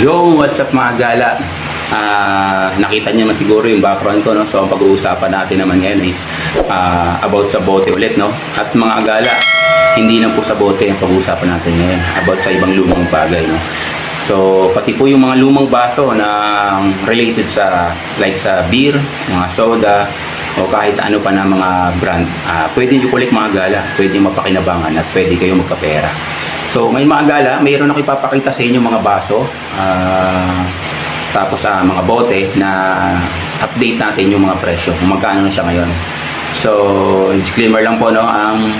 Yo, what's up mga gala? Ah, nakita niyo naman siguro yung background ko, no? So, ang pag-uusapan natin naman ngayon is ah, about sa bote ulit, no? At mga gala, hindi lang po sa bote ang pag-uusapan natin ngayon. About sa ibang lumang bagay, no? So, pati po yung mga lumang baso na related sa, like sa beer, mga soda, o kahit ano pa na mga brand, ah, pwede nyo kulik mga gala, pwede mapakinabangan at pwede kayo magkapera. So, ngayon mga gala, mayroon ako ipapakita sa inyo mga baso, ah, tapos sa mga bote na update natin yung mga presyo, kung magkano na siya ngayon. So, disclaimer lang po, no, ang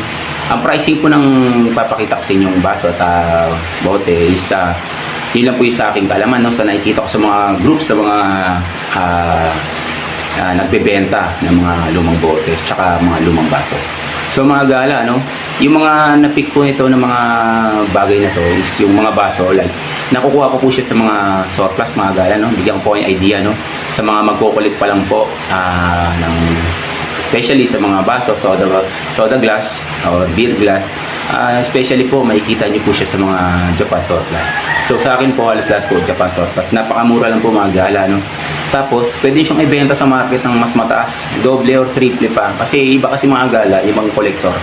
ang pricing po ng papakita ko sa inyong baso at ah, bote is ah, yun lang po yung sa aking kalaman, no, sa nakikita ko sa mga groups, sa mga ah, ah, nagbebenta ng mga lumang bote tsaka mga lumang baso. So mga gala, no? Yung mga napick ko ito ng mga bagay na to is yung mga baso like nakukuha ko po siya sa mga surplus mga gala, no? Bigyan ko po yung idea, no? Sa mga magkukulit pa lang po ah, ng especially sa mga baso, soda, soda glass or beer glass, ah, especially po makikita niyo po siya sa mga Japan surplus. So sa akin po halos lahat po Japan surplus. Napakamura lang po mga gala, no? Tapos, pwede siyang ibenta sa market ng mas mataas, doble or triple pa. Kasi iba kasi mga gala, ibang collector.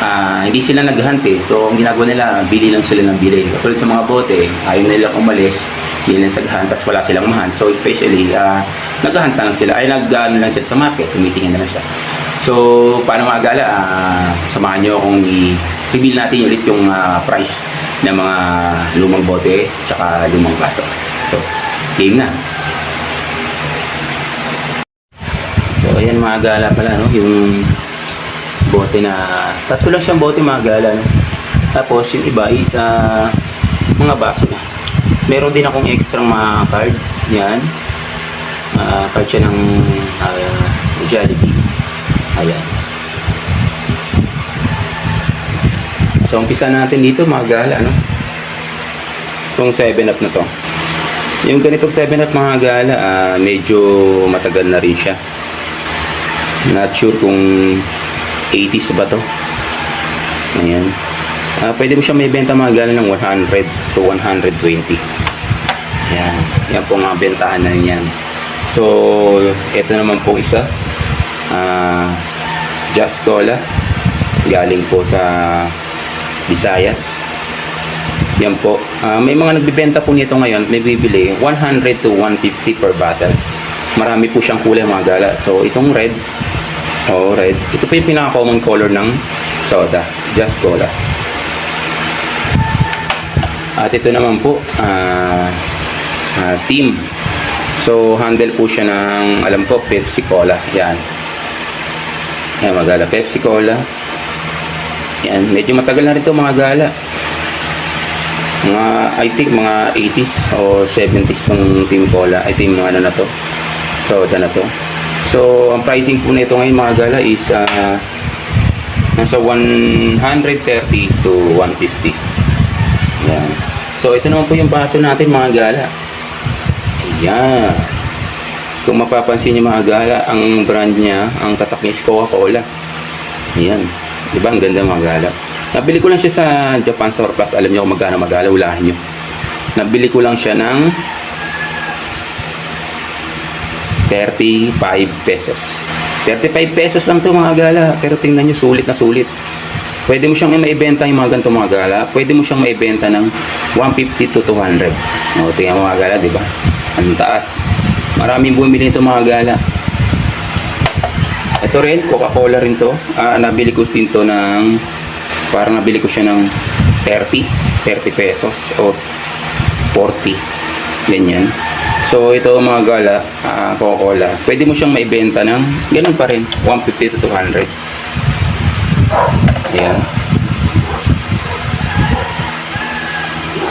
Ah, hindi sila naghunt eh. So, ang ginagawa nila, bili lang sila ng bili. Katulad sa mga bote, ayaw nila umalis, hindi lang sa tapos wala silang mahan. So, especially, ah, naghunt na lang sila. Ay, nag ano lang sila sa market, tumitingin na lang siya. So, paano mga gala, ah, samahan nyo akong i-reveal natin ulit yung ah, price ng mga lumang bote, tsaka lumang baso. So, game na. Ayan mga gala pala, no? Yung bote na... Tatlo lang siyang bote mga gala, no? Tapos, yung iba is ah, mga baso na. Meron din akong extra mga card. Yan. Ah, card siya ng ah, Jollibee. Ayan. So, umpisa natin dito mga gala, no? Itong 7-up na to. Yung ganitong 7-up mga gala, ah, medyo matagal na rin siya. Not sure kung 80s ba to. Ayan. Ah, pwede mo siya may benta mga gala ng 100 to 120. Ayan. Yan po mga bentahan na yan. So, ito naman po isa. Ah, Just Cola. Galing po sa Visayas. Yan po. Ah, may mga nagbibenta po nito ngayon, may bibili 100 to 150 per bottle. Marami po siyang kulay mga gala. So, itong red, oh, red. Ito po yung pinaka-common color ng soda, Just Cola. At ito naman po, ah, ah, team. So, handle po siya ng, alam ko, Pepsi Cola. Yan. Yan, mga gala. Pepsi Cola. Yan, medyo matagal na rin ito mga gala mga I think mga 80s o 70s tong Team Cola ay team ano na to soda na to. So ang pricing po nito ngayon mga gala is ah, nasa 130 to 150 yan. So ito naman po yung baso natin mga gala. Ayan. Kung mapapansin niyo mga gala ang brand niya ang tatak niya is Coca-Cola. Ayan. Di ba ang ganda mga gala. Nabili ko lang siya sa Japan Surplus. Alam niyo kung magkano magala, ulahin niyo. Nabili ko lang siya ng 35 pesos. 35 pesos lang to mga gala. Pero tingnan niyo, sulit na sulit. Pwede mo siyang maibenta yung mga ganito mga gala. Pwede mo siyang maibenta ng 150 to 200. O, tingnan mo mga gala, di ba? Ang taas. Maraming bumili nito mga gala. Ito rin, Coca-Cola rin to. Ah, nabili ko din to ng parang nabili ko siya ng 30 30 pesos o 40 ganyan so ito mga gala uh, Coca-Cola. Pwede mo siyang maibenta ng ganun pa rin 150 to 200 ayan.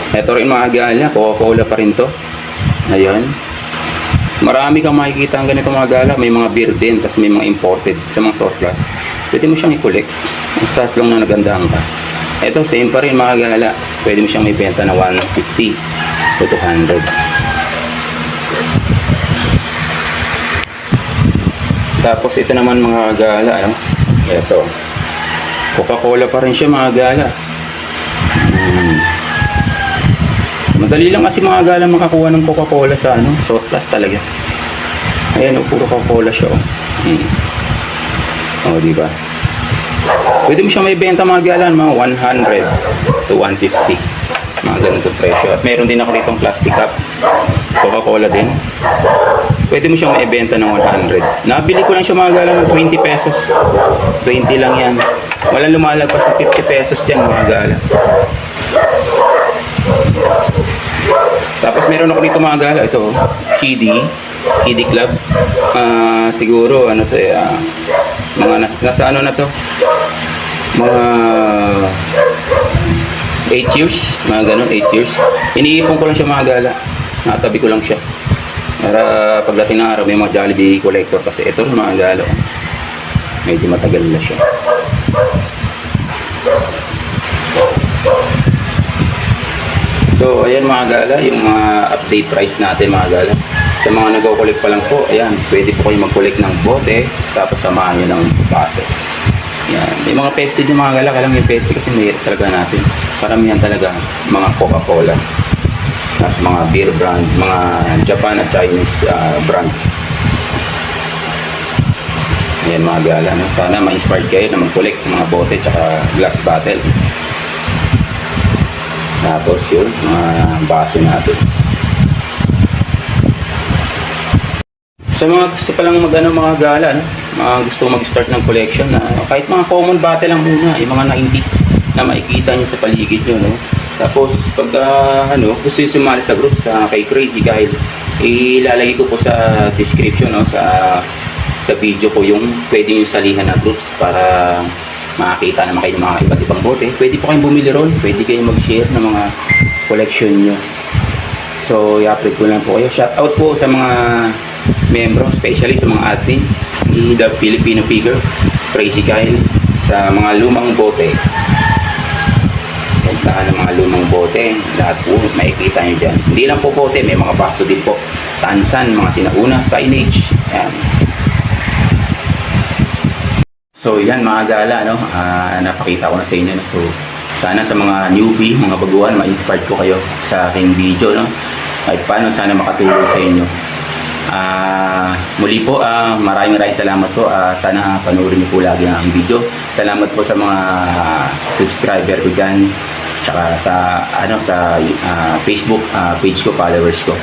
Ito rin mga gala Coca-Cola pa rin to. Ayan. Marami kang makikita ang ganito mga gala. May mga beer din tapos may mga imported sa mga surplus. Pwede mo siyang i-collect Basta lang na nagandahan ka. Ito, same pa rin mga gala. Pwede mo siyang may benta na 150 to 200. Tapos ito naman mga gala, ano? Ito. Coca-Cola pa rin siya mga gala. Hmm. Madali lang kasi mga gala makakuha ng Coca-Cola sa ano, Salt Plus talaga. Ayan, oh, puro Coca-Cola siya. Oh. Hmm. Oh, di ba? Pwede mo siya may benta mga gala, mga 100 to 150. Mga ganun to presyo. At meron din ako rito plastic cup. Coca-Cola din. Pwede mo siyang maibenta ng 100. Nabili ko lang siya mga gala ng 20 pesos. 20 lang yan. Walang lumalagpas sa 50 pesos dyan mga gala. Tapos meron ako dito mga gala. Ito, oh, Kiddy. Kiddy Club. Ah, siguro, ano to eh, ah, mga nas, nasa ano na to? Mga 8 years, mga ganun, 8 years. Iniipon ko lang siya mga gala. Natabi ko lang siya. Para pagdating ng araw, may mga Jollibee collector kasi ito rin mga gala. oh. Medyo matagal na siya. So, ayan mga gala, yung mga update price natin mga gala. Sa mga nagko-collect pa lang po, ayan, pwede po kayo mag-collect ng bote, tapos samahan nyo ng baso. Yan. Yung mga Pepsi din mga gala, kailangan yung Pepsi kasi mahirap talaga natin. Paramihan talaga mga Coca-Cola. Tapos mga beer brand, mga Japan at Chinese ah, brand. Ayan mga gala. No? Sana ma-inspired kayo na mag-collect ng mga bote tsaka glass bottle. Tapos yun, mga baso natin. Sa mga gusto pa lang mag ano, mga gala, no? mga gusto mag-start ng collection na kahit mga common bottle lang muna, yung mga 90s na makikita nyo sa paligid nyo. No? Tapos pag ah, ano, gusto nyo sumali sa group sa kay Crazy Kyle, ilalagay ko po sa description no, sa sa video ko yung pwede nyo salihan na groups para makakita naman kayo ng mga iba't ibang bote. Pwede po kayong bumili ron, pwede kayong mag-share ng mga collection nyo. So, i-upload ko lang po kayo. Shout out po sa mga membro, especially sa mga admin The Filipino Figure, Crazy Kyle, sa mga lumang bote. Lahat ng mga lumang bote, lahat po makikita nyo dyan. Hindi lang po bote, may mga baso din po. Tansan, mga sinauna, signage. Yan. So yan mga gala, no? Ah, napakita ko na sa inyo. No? So sana sa mga newbie, mga baguhan, ma-inspired ko kayo sa aking video. No? At paano sana makatulong sa inyo. Ah, muli po, ah, maraming maraming salamat po. Ah, sana panoorin niyo po lagi ang video. Salamat po sa mga subscriber ko dyan. Tsaka sa ano sa ah, Facebook ah, page ko, followers ko.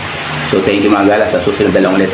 So thank you mga gala sa susunod na lang ulit.